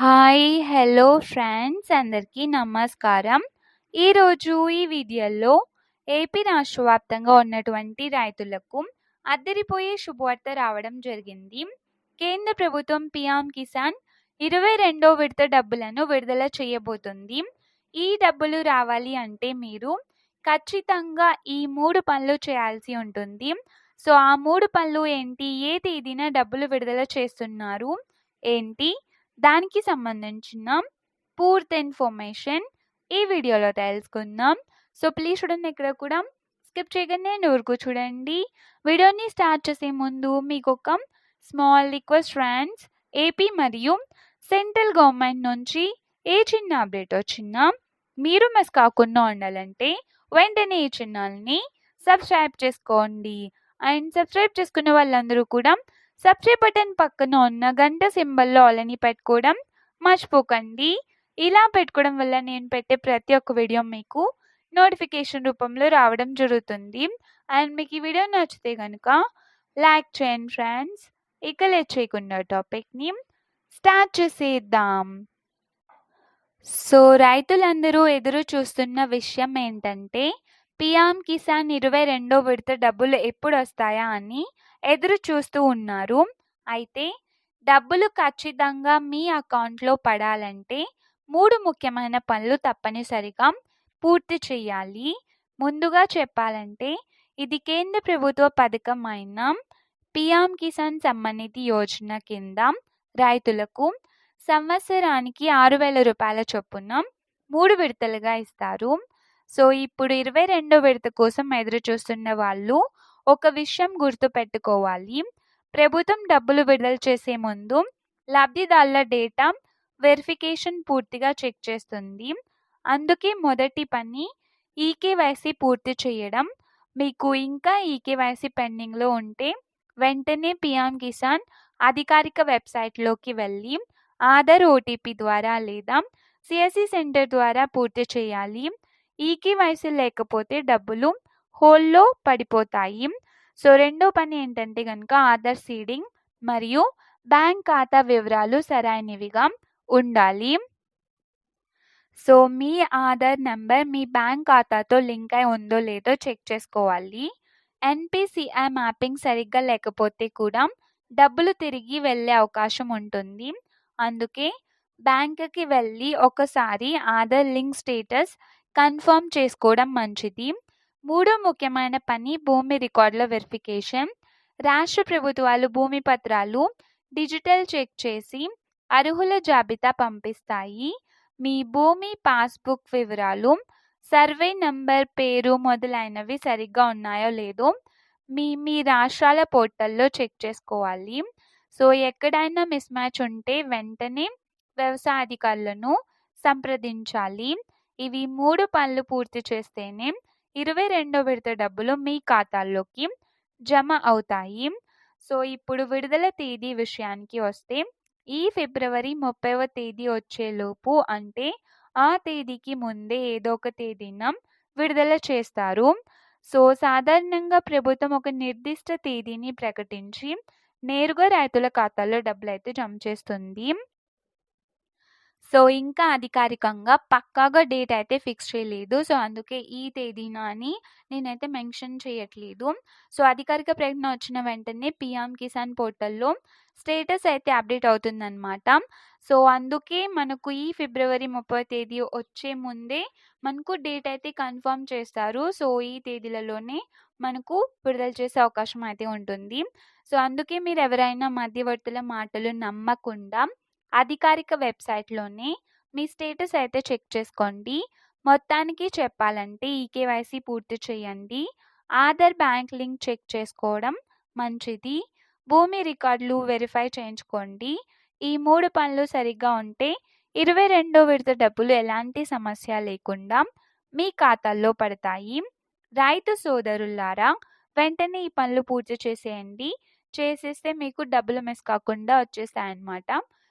Hi hello friends అందరికీ నమస్కారం. ఈరోజు ఈ వీడియోలో ఏపీ రాష్ట్ర వ్యాప్తంగా ఉన్నటువంటి రైతులకు అద్దరిపోయే శుభవార్త రావడం జరిగింది. కేంద్ర ప్రభుత్వం పిఎం కిసాన్ ఇరవై రెండో విడత డబ్బులను విడుదల చేయబోతుంది. ఈ డబ్బులు రావాలి అంటే మీరు ఖచ్చితంగా ఈ మూడు పనులు చేయాల్సి ఉంటుంది. సో ఆ మూడు పనులు ఏంటి? ఏ తేదీన డబ్బులు విడుదల చేస్తున్నారు? ఏంటి? దానికి సంబంధించిన పూర్తి ఇన్ఫర్మేషన్ ఈ వీడియోలో తెలుసుకుందాం. సో ప్లీజ్ చూడండి ఇక్కడ కూడా స్కిప్ చేయగానే నూరుకు చూడండి. వీడియోని స్టార్ట్ చేసే ముందు మీకు ఒక స్మాల్ రిక్వెస్ట్ ఫ్రెండ్స్ ఏపీ మరియు సెంట్రల్ గవర్నమెంట్ నుంచి ఏ చిన్న అప్డేట్ వచ్చినా మీరు మిస్ కాకుండా ఉండాలంటే వెంటనే ఈ ఛానల్ని సబ్స్క్రైబ్ చేసుకోండి. అండ్ సబ్స్క్రైబ్ చేసుకున్న వాళ్ళందరూ కూడా సబ్స్క్రైబ్ బటన్ పక్కన ఉన్న గంట సింబల్లో ఆలని పెట్టుకోవడం మర్చిపోకండి. ఇలా పెట్టుకోవడం వల్ల నేను పెట్టే ప్రతి ఒక్క వీడియో మీకు నోటిఫికేషన్ రూపంలో రావడం జరుగుతుంది. అండ్ మీకు ఈ వీడియో నచ్చితే కనుక లైక్ చేయండి ఫ్రెండ్స్. ఇక లేట్ చేయకుండా టాపిక్ని స్టార్ట్ చేసేద్దాం. సో రైతులందరూ ఎదురు చూస్తున్న విషయం ఏంటంటే పిఎం కిసాన్ ఇరవై రెండో విడత డబ్బులు ఎప్పుడు వస్తాయా అని ఎదురు చూస్తూ ఉన్నారు. అయితే డబ్బులు ఖచ్చితంగా మీ అకౌంట్లో పడాలంటే మూడు ముఖ్యమైన పనులు తప్పనిసరిగా పూర్తి చేయాలి. ముందుగా చెప్పాలంటే ఇది కేంద్ర ప్రభుత్వ పథకం అయిన పిఎం కిసాన్ సమ్మనిధి యోజన కింద రైతులకు సంవత్సరానికి ఆరు వేల రూపాయల చొప్పున మూడు విడతలుగా ఇస్తారు. సో ఇప్పుడు ఇరవై రెండో విడత కోసం ఎదురు చూస్తున్న వాళ్ళు ఒక విషయం గుర్తుపెట్టుకోవాలి. ప్రభుత్వం డబ్బులు విడుదల చేసే ముందు లబ్ధిదారుల డేటా వెరిఫికేషన్ పూర్తిగా చెక్ చేస్తుంది. అందుకే మొదటి పని ఈకేవైసీ పూర్తి చేయడం. మీకు ఇంకా ఈకేవైసీ పెండింగ్లో ఉంటే వెంటనే పిఎం కిసాన్ అధికారిక వెబ్సైట్లోకి వెళ్ళి ఆధార్ ఓటీపీ ద్వారా లేదా సిఎస్సి సెంటర్ ద్వారా పూర్తి చేయాలి. ఈకేవైసీ లేకపోతే డబ్బులు హోల్లో పడిపోతాయి. సో రెండో పని ఏంటంటే కనుక ఆధార్ సీడింగ్ మరియు బ్యాంక్ ఖాతా వివరాలు సరైనవిగా ఉండాలి. సో మీ ఆధార్ నెంబర్ మీ బ్యాంక్ ఖాతాతో లింక్ అయి ఉందో లేదో చెక్ చేసుకోవాలి. ఎన్పిసిఐ మ్యాపింగ్ సరిగ్గా లేకపోతే కూడా డబ్బులు తిరిగి వెళ్ళే అవకాశం ఉంటుంది. అందుకే బ్యాంక్కి వెళ్ళి ఒకసారి ఆధార్ లింక్ స్టేటస్ కన్ఫర్మ్ చేసుకోవడం మంచిది. మూడో ముఖ్యమైన పని భూమి రికార్డుల వెరిఫికేషన్ రాష్ట్ర ప్రభుత్వాలు భూమి పత్రాలు డిజిటల్ చెక్ చేసి అర్హుల జాబితా పంపిస్తాయి. మీ భూమి పాస్బుక్ వివరాలు సర్వే నంబర్ పేరు మొదలైనవి సరిగ్గా ఉన్నాయో లేదో మీ మీ రాష్ట్రాల పోర్టల్లో చెక్ చేసుకోవాలి. సో ఎక్కడైనా మిస్ మ్యాచ్ ఉంటే వెంటనే వ్యవసాయ అధికారులను సంప్రదించాలి. ఇవి మూడు పనులు పూర్తి చేస్తేనే ఇరవై రెండో విడత డబ్బులు మీ ఖాతాల్లోకి జమ అవుతాయి. సో ఇప్పుడు విడుదల తేదీ విషయానికి వస్తే ఈ ఫిబ్రవరి ముప్పైవ తేదీ వచ్చేలోపు అంటే ఆ తేదీకి ముందే ఏదో ఒక తేదీన విడుదల చేస్తారు. సో సాధారణంగా ప్రభుత్వం ఒక నిర్దిష్ట తేదీని ప్రకటించి నేరుగా రైతుల ఖాతాల్లో డబ్బులు అయితే జమ చేస్తుంది. సో ఇంకా అధికారికంగా పక్కాగా డేట్ అయితే ఫిక్స్ చేయలేదు. సో అందుకే ఈ తేదీన అని నేనైతే మెన్షన్ చేయట్లేదు. సో అధికారిక ప్రకటన వచ్చిన వెంటనే పిఎం కిసాన్ పోర్టల్లో స్టేటస్ అయితే అప్డేట్ అవుతుందన్నమాట. సో అందుకే మనకు ఈ ఫిబ్రవరి ముప్పై తేదీ వచ్చే ముందే మనకు డేట్ అయితే కన్ఫర్మ్ చేస్తారు. సో ఈ తేదీలలోనే మనకు విడుదల చేసే అవకాశం అయితే ఉంటుంది. సో అందుకే మీరు ఎవరైనా మధ్యవర్తుల మాటలు నమ్మకుండా అధికారిక వెబ్సైట్లోనే మీ స్టేటస్ అయితే చెక్ చేసుకోండి. మొత్తానికి చెప్పాలంటే ఈ కేవైసీ పూర్తి చేయండి. ఆధార్ బ్యాంక్ లింక్ చెక్ చేసుకోవడం మంచిది. భూమి రికార్డులు వెరిఫై చేయించుకోండి. ఈ మూడు పనులు సరిగ్గా ఉంటే ఇరవై రెండో విడత డబ్బులు ఎలాంటి సమస్య లేకుండా మీ ఖాతాల్లో పడతాయి. రైతు సోదరులారా వెంటనే ఈ పనులు పూర్తి చేసేయండి. చేసేస్తే మీకు డబ్బులు మిస్ కాకుండా వచ్చేస్తాయన్నమాట.